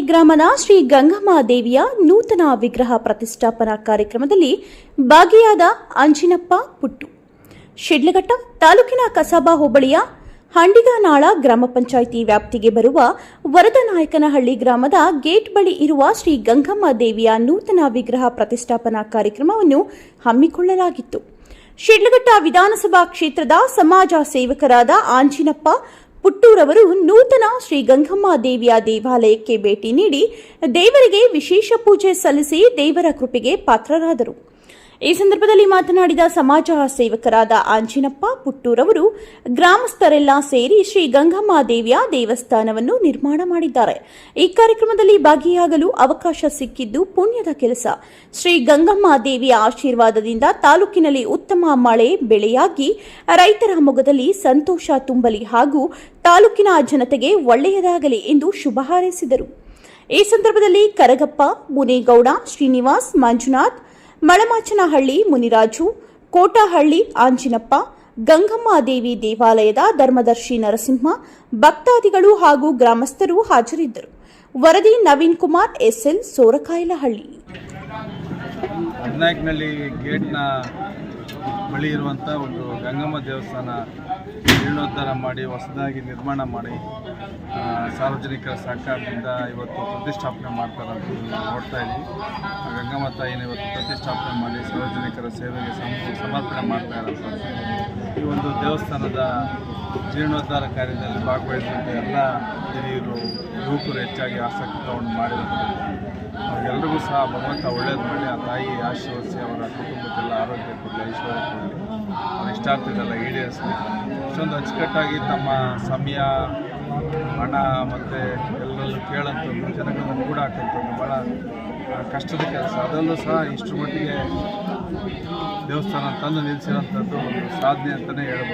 ಗ್ರಾಮದ ಶ್ರೀ ಗಂಗಮ್ಮ ದೇವಿಯ ನೂತನ ವಿಗ್ರಹ ಪ್ರತಿಷ್ಠಾಪನಾ ಕಾರ್ಯಕ್ರಮದಲ್ಲಿ ಭಾಗಿಯಾದ ಅಂಜಿನಪ್ಪ ಪುಟ್ಟು. ಶಿಡ್ಲಘಟ್ಟ ತಾಲೂಕಿನ ಕಸಾಬಾ ಹೋಬಳಿಯ ಹಂಡಿಗನಾಳ ಗ್ರಾಮ ಪಂಚಾಯಿತಿ ವ್ಯಾಪ್ತಿಗೆ ಬರುವ ವರದನಾಯಕನಹಳ್ಳಿ ಗ್ರಾಮದ ಗೇಟ್ ಬಳಿ ಇರುವ ಶ್ರೀ ಗಂಗಮ್ಮ ದೇವಿಯ ನೂತನ ವಿಗ್ರಹ ಪ್ರತಿಷ್ಠಾಪನಾ ಕಾರ್ಯಕ್ರಮವನ್ನು ಹಮ್ಮಿಕೊಳ್ಳಲಾಗಿತ್ತು. ಶಿಡ್ಲಘಟ್ಟ ವಿಧಾನಸಭಾ ಕ್ಷೇತ್ರದ ಸಮಾಜ ಸೇವಕರಾದ ಆಂಜಿನಪ್ಪ ಪುಟ್ಟೂರವರು ನೂತನ ಶ್ರೀ ಗಂಗಮ್ಮ ದೇವಿಯ ದೇವಾಲಯಕ್ಕೆ ಭೇಟಿ ನೀಡಿ ದೇವರಿಗೆ ವಿಶೇಷ ಪೂಜೆ ಸಲ್ಲಿಸಿ ದೇವರ ಕೃಪೆಗೆ ಪಾತ್ರರಾದರು. ಈ ಸಂದರ್ಭದಲ್ಲಿ ಮಾತನಾಡಿದ ಸಮಾಜ ಸೇವಕರಾದ ಆಂಜಿನಪ್ಪ ಪುಟ್ಟೂರವರು ಗ್ರಾಮಸ್ಥರೆಲ್ಲ ಸೇರಿ ಶ್ರೀ ಗಂಗಮ್ಮದೇವಿಯ ದೇವಸ್ಥಾನವನ್ನು ನಿರ್ಮಾಣ ಮಾಡಿದ್ದಾರೆ. ಈ ಕಾರ್ಯಕ್ರಮದಲ್ಲಿ ಭಾಗಿಯಾಗಲು ಅವಕಾಶ ಸಿಕ್ಕಿದ್ದು ಪುಣ್ಯದ ಕೆಲಸ. ಶ್ರೀ ಗಂಗಮ್ಮದೇವಿಯ ಆಶೀರ್ವಾದದಿಂದ ತಾಲೂಕಿನಲ್ಲಿ ಉತ್ತಮ ಮಳೆ ಬೆಳೆಯಾಗಿ, ರೈತರ ಮೊಗದಲ್ಲಿ ಸಂತೋಷ ತುಂಬಲಿ ಹಾಗೂ ತಾಲೂಕಿನ ಜನತೆಗೆ ಒಳ್ಳೆಯದಾಗಲಿ ಎಂದು ಶುಭ ಹಾರೈಸಿದರು. ಈ ಸಂದರ್ಭದಲ್ಲಿ ಕರಗಪ್ಪ, ಮುನೇಗೌಡ, ಶ್ರೀನಿವಾಸ್, ಮಂಜುನಾಥ್ ಮಳಮಾಚನಹಳ್ಳಿ ಮುನಿರಾಜು, ಕೋಟಹಳ್ಳಿ ಆಂಜಿನಪ್ಪ ಗಂಗಮ್ಮ ದೇವಿ ದೇವಾಲಯದ ಧರ್ಮದರ್ಶಿ ನರಸಿಂಹ, ಭಕ್ತಾದಿಗಳು ಹಾಗೂ ಗ್ರಾಮಸ್ಥರು ಹಾಜರಿದ್ದರು. ವರದಿ ನವೀನ್ ಕುಮಾರ್, ಎಸ್ಎಲ್ ಸೋರಕಾಯಲಹಳ್ಳಿ. ಹದಿನಾಲ್ಕನಲ್ಲಿ ಗೇಟ್ನ ಬಳಿ ಇರುವಂಥ ಒಂದು ಗಂಗಮ್ಮ ದೇವಸ್ಥಾನ ಜೀರ್ಣೋದ್ಧಾರ ಮಾಡಿ ಹೊಸದಾಗಿ ನಿರ್ಮಾಣ ಮಾಡಿ ಸಾರ್ವಜನಿಕರ ಸಹಕಾರದಿಂದ ಇವತ್ತು ಪ್ರತಿಷ್ಠಾಪನೆ ಮಾಡ್ತಾರೆ ಅಂತ ನೋಡ್ತಾ ಇದ್ದೀವಿ. ಗಂಗಮ್ಮ ತಾಯಿನ ಇವತ್ತು ಪ್ರತಿಷ್ಠಾಪನೆ ಮಾಡಿ ಸಾರ್ವಜನಿಕರ ಸೇವೆಗೆ ಸಮ, ಸಮರ್ಪಣೆ ಮಾಡ್ತಾ ಇರೋದು ಈ ಒಂದು ದೇವಸ್ಥಾನದ ಜೀರ್ಣೋದ್ಧಾರ ಕಾರ್ಯದಲ್ಲಿ ಭಾಗವಹಿಸಿದಂಥ ಎಲ್ಲ ಹಿರಿಯರು, ಯುವಕರು ಹೆಚ್ಚಾಗಿ ಆಸಕ್ತಿ ತಗೊಂಡು ಮಾಡಿರೋದು. ಅವ್ರಿಗೆಲ್ಲರಿಗೂ ಸಹ ಭಗವಂತ ಒಳ್ಳೇದು ಮಾಡಿ, ಆ ತಾಯಿ ಆಶೀರ್ವದಿಸಿ, ಅವರ ಕುಟುಂಬಕ್ಕೆಲ್ಲ ಆರೋಗ್ಯ ಕೊಡಲಿ, ಐಶ್ವರ್ಯ ಕೊಡಲಿ. ಅವ್ರ ಇಷ್ಟಾರ್ಥದೆಲ್ಲ ಈಡೇರಿಸಲಿ. ಇಷ್ಟೊಂದು ಅಚ್ಚುಕಟ್ಟಾಗಿ ತಮ್ಮ ಸಮಯ, ಹಣ ಮತ್ತು ಎಲ್ಲರಲ್ಲೂ ಕೇಳಂಥದ್ದು ಜನಗಳನ್ನು ಕೂಡ ಹಾಕಂಥದ್ದು ಭಾಳ ಕಷ್ಟದ ಕೆಲಸ. ಅದರಲ್ಲೂ ಸಹ ಇಷ್ಟು ಮಟ್ಟಿಗೆ ದೇವಸ್ಥಾನ ತಂದು ನಿಲ್ಲಿಸಿರೋಂಥದ್ದು ಒಂದು ಸಾಧನೆ ಅಂತಲೇ ಹೇಳ್ಬೋದು.